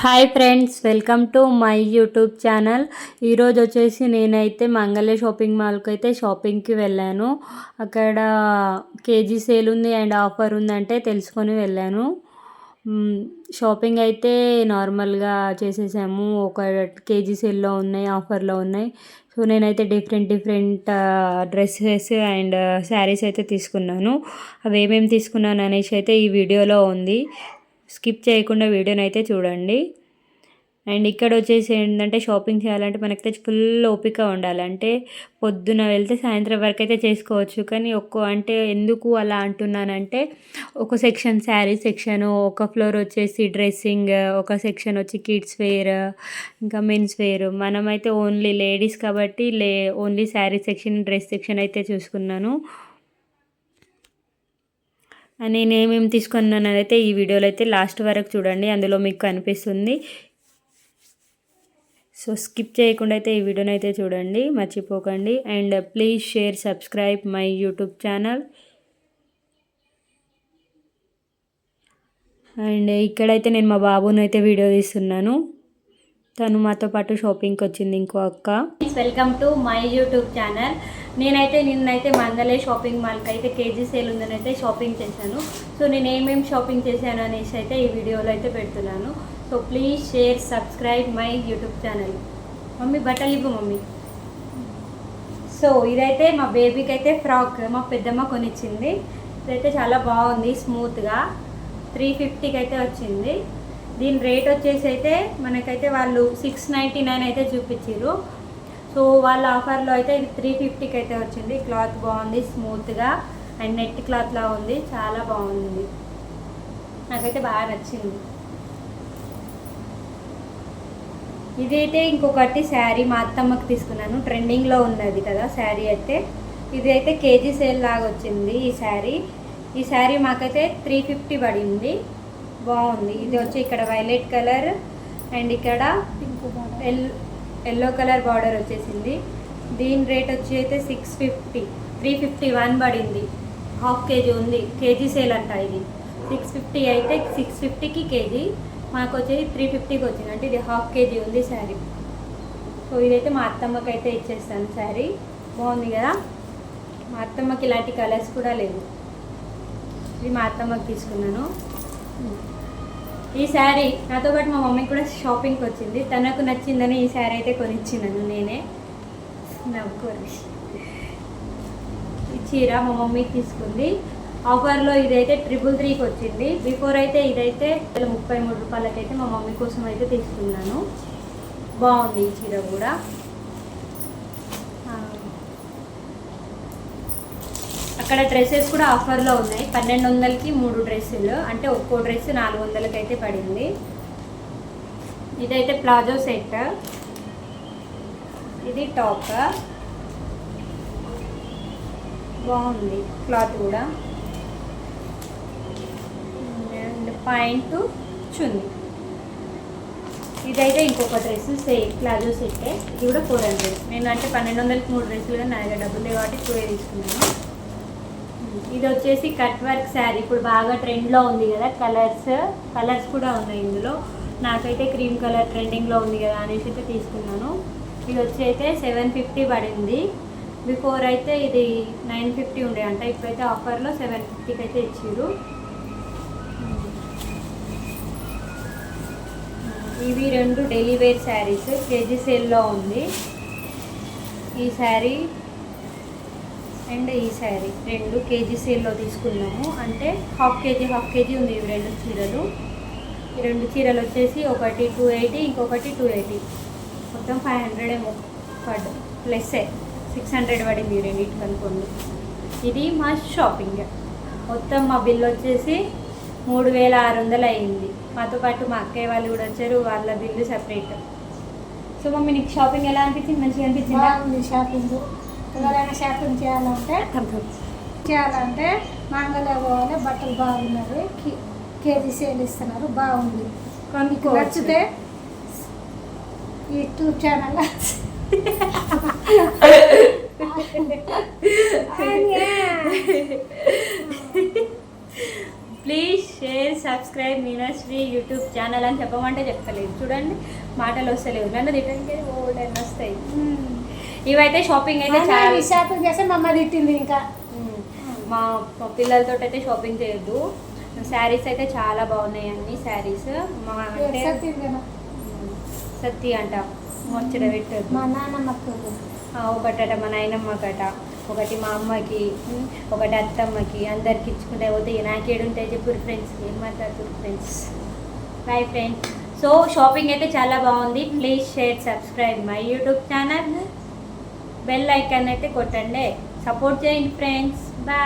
Hi friends welcome to my YouTube channel ఈరోజు వచ్చేసి నేనైతే మంగళ షాపింగ్ మాల్కి అయితే షాపింగ్కి వెళ్ళాను. అక్కడ కేజీ సేల్ ఉంది అండ్ ఆఫర్ ఉందంటే తెలుసుకొని వెళ్ళాను. షాపింగ్ అయితే నార్మల్గా చేసేసాము. ఒక కేజీ సేల్లో ఉన్నాయి ఆఫర్లో ఉన్నాయి. సో నేనైతే different different dresses and saris అయితే తీసుకున్నాను. అవి ఏమేమి తీసుకున్నాను అనేసి అయితే ఈ వీడియోలో ఉంది. స్కిప్ చేయకుండా వీడియోని అయితే చూడండి. అండ్ ఇక్కడ వచ్చేసి ఏంటంటే షాపింగ్ చేయాలంటే మనకైతే ఫుల్ ఓపిక ఉండాలి. అంటే పొద్దున వెళ్తే సాయంత్రం వరకు అయితే చేసుకోవచ్చు. కానీ ఒక్కో అంటే ఎందుకు అలా అంటున్నానంటే ఒక సెక్షన్ శారీ సెక్షన్ ఒక ఫ్లోర్ వచ్చేసి డ్రెస్సింగ్ ఒక సెక్షన్ వచ్చి కిడ్స్ వేర్ ఇంకా మెన్స్ వేర్. మనమైతే ఓన్లీ లేడీస్ కాబట్టి లే only sari section dress section అయితే చూసుకున్నాను. నేను ఏమేమి తీసుకున్నాను అయితే ఈ వీడియోలో అయితే లాస్ట్ వరకు చూడండి అందులో మీకు కనిపిస్తుంది. సో స్కిప్ చేయకుండా అయితే ఈ వీడియోని అయితే చూడండి మర్చిపోకండి. And please share subscribe my YouTube channel. And ఇక్కడైతే నేను మా బాబుని అయితే వీడియో తీస్తున్నాను. తను మాతో పాటు షాపింగ్కి వచ్చింది ఇంకో అక్క. Welcome to my YouTube channel నేనైతే నిన్నైతే మందలే షాపింగ్ మాల్కి అయితే కేజీ సేల్ ఉందని అయితే షాపింగ్ చేశాను. సో నేను ఏమేమి షాపింగ్ చేశాను అనేసి అయితే ఈ వీడియోలో అయితే పెడుతున్నాను. So please share subscribe my YouTube channel. Mummy బట్టలు ఇవ్వు మమ్మీ. సో ఇదైతే మా బేబీకి అయితే ఫ్రాక్ మా పెద్దమ్మ కొనిచ్చింది. ఇదైతే చాలా బాగుంది స్మూత్గా. త్రీ ఫిఫ్టీకి అయితే వచ్చింది. దీని రేట్ వచ్చేసి అయితే మనకైతే వాళ్ళు సిక్స్ నైంటీ నైన్ అయితే చూపించారు సో వాళ్ళ ఆఫర్లో అయితే ఇది త్రీ ఫిఫ్టీకి అయితే వచ్చింది. క్లాత్ బాగుంది స్మూత్గా అండ్ నెట్ క్లాత్లా ఉంది. చాలా బాగుంది. నాకైతే బాగా నచ్చింది. ఇదైతే ఇంకొకటి శారీ మా అత్తమ్మకి తీసుకున్నాను. ట్రెండింగ్లో ఉన్నది కదా శారీ అయితే. ఇది అయితే కేజీ సేల్ లాగా వచ్చింది ఈ శారీ. ఈ శారీ మాకైతే త్రీ ఫిఫ్టీ పడింది. బాగుంది. ఇది వచ్చి ఇక్కడ వైలెట్ కలర్ అండ్ ఇక్కడ ఎల్ ఎల్లో కలర్ బార్డర్ వచ్చేసింది. దీని రేట్ వచ్చి అయితే six fifty three fifty one పడింది. హాఫ్ కేజీ ఉంది కేజీ సేల్ అంట ఇది. సిక్స్ ఫిఫ్టీ అయితే సిక్స్ ఫిఫ్టీకి కేజీ మాకు వచ్చేసి త్రీ ఫిఫ్టీకి వచ్చింది. అంటే ఇది హాఫ్ కేజీ ఉంది శారీ. సో ఇదైతే మా అత్తమ్మకి అయితే ఇచ్చేస్తాను శారీ. బాగుంది కదా? మా అత్తమ్మకి ఇలాంటి కలర్స్ కూడా లేవు. ఇది మా అత్తమ్మకి తీసుకున్నాను. ఈ శారీ నాతో పాటు మా మమ్మీ కూడా షాపింగ్కి వచ్చింది. తనకు నచ్చిందని ఈ శారీ అయితే కొనిచ్చినాను నేనే. నవ్వుకోరు. ఈ చీర మా మమ్మీకి తీసుకుంది. ఆఫర్లో ఇదైతే ట్రిపుల్ త్రీకి వచ్చింది. బిఫోర్ అయితే ఇదైతే ముప్పై మూడు రూపాయలకైతే మా మమ్మీ కోసం అయితే తీసుకున్నాను. బాగుంది ఈ చీర కూడా. అక్కడ డ్రెస్సెస్ కూడా ఆఫర్లో ఉన్నాయి. పన్నెండు వందలకి మూడు డ్రెస్సులు. అంటే ఒక్కో డ్రెస్ నాలుగు వందలకి అయితే పడింది. ఇదైతే ప్లాజో సెట్. ఇది టాప్. బాగుంది క్లాత్ కూడా. అండ్ పాయింట్ చున్నీ. ఇదైతే ఇంకొక డ్రెస్ సేమ్ ప్లాజో సెట్టే ఇది కూడా ఫోర్ హండ్రెడ్. నేను అంటే పన్నెండు వందలకి మూడు డ్రెస్సులు కానీ నా దగ్గర డబ్బులు లేవు కాబట్టి టూ తీసుకున్నాను. ఇది వచ్చేసి కట్ వర్క్ శారీ. ఇప్పుడు బాగా ట్రెండ్లో ఉంది కదా కలర్స్ కలర్స్ కూడా ఉన్నాయి ఇందులో. నాకైతే క్రీమ్ కలర్ ట్రెండింగ్లో ఉంది కదా అనేసి అయితే తీసుకున్నాను. ఇది వచ్చి అయితే సెవెన్ ఫిఫ్టీ పడింది. బిఫోర్ అయితే ఇది నైన్ ఫిఫ్టీ ఉండే అంట. ఇప్పుడైతే ఆఫర్లో సెవెన్ ఫిఫ్టీకి అయితే ఇచ్చారు ఇవి రెండు డైలీ వేర్ శారీస్ కేజీ సేల్లో ఉంది. ఈ శారీ అండ్ ఈ శారీ రెండు కేజీ సేల్లో తీసుకున్నాము. అంటే హాఫ్ కేజీ హాఫ్ కేజీ ఉంది ఇవి రెండు చీరలు. ఈ రెండు చీరలు వచ్చేసి ఒకటి టూ ఎయిటీ ఇంకొకటి టూ ఎయిటీ. మొత్తం ఫైవ్ హండ్రెడ్ ఏమో పడ్ ప్లస్సే సిక్స్ హండ్రెడ్ పడింది ఈ రెండింటికి అనుకోండి. ఇది మా షాపింగ్. మొత్తం మా బిల్ వచ్చేసి మూడు వేల ఆరు వందలు అయింది. మాతో పాటు మా అక్కయ్య వాళ్ళు కూడా వచ్చారు వాళ్ళ బిల్లు సపరేట్. సో మమ్మీ నీకు షాపింగ్ ఎలా అనిపించింది? మంచిగా అనిపించింది? షాపింగ్. ఎవరైనా షాపింగ్ చేయాలంటే చేయాలంటే మంగళ పోవాలి బట్టలు బాగున్నవి కేజీ సేల్ ఇస్తున్నారు బాగుంది. మీకు నచ్చితే YouTube channel. Please share subscribe Meenasri YouTube channel అని చెప్పమంటే చెప్తలేదు చూడండి మాటలు వస్తలేవు. నన్ను రిటర్న్కి ఓల్డ్ అని వస్తాయి. ఇవైతే షాపింగ్ అయితే చాలా షాపింగ్ చేస్తే మా అమ్మ తిట్టింది ఇంకా. మా పిల్లలతో అయితే షాపింగ్ చేయొద్దు. శారీస్ అయితే చాలా బాగున్నాయి అన్ని శారీస్. మా అంటే సత్తి అంట. ముచ్చట పెట్టద్దు. మా నాన్నమ్మకు ఒకటట మా నాయనమ్మకట. ఒకటి మా అమ్మకి ఒకటి అత్తమ్మకి. అందరికి ఇచ్చుకుంటే పోతే నాకేడుంటాయి చెప్పు ఫ్రెండ్స్. ఏం మాట్లాడుతున్నారు friends? Boy friends so shopping అయితే చాలా బాగుంది. Please share subscribe my YouTube channel bell icon అయితే కొట్టండి. సపోర్ట్ చేయండి ఫ్రెండ్స్ బాయ్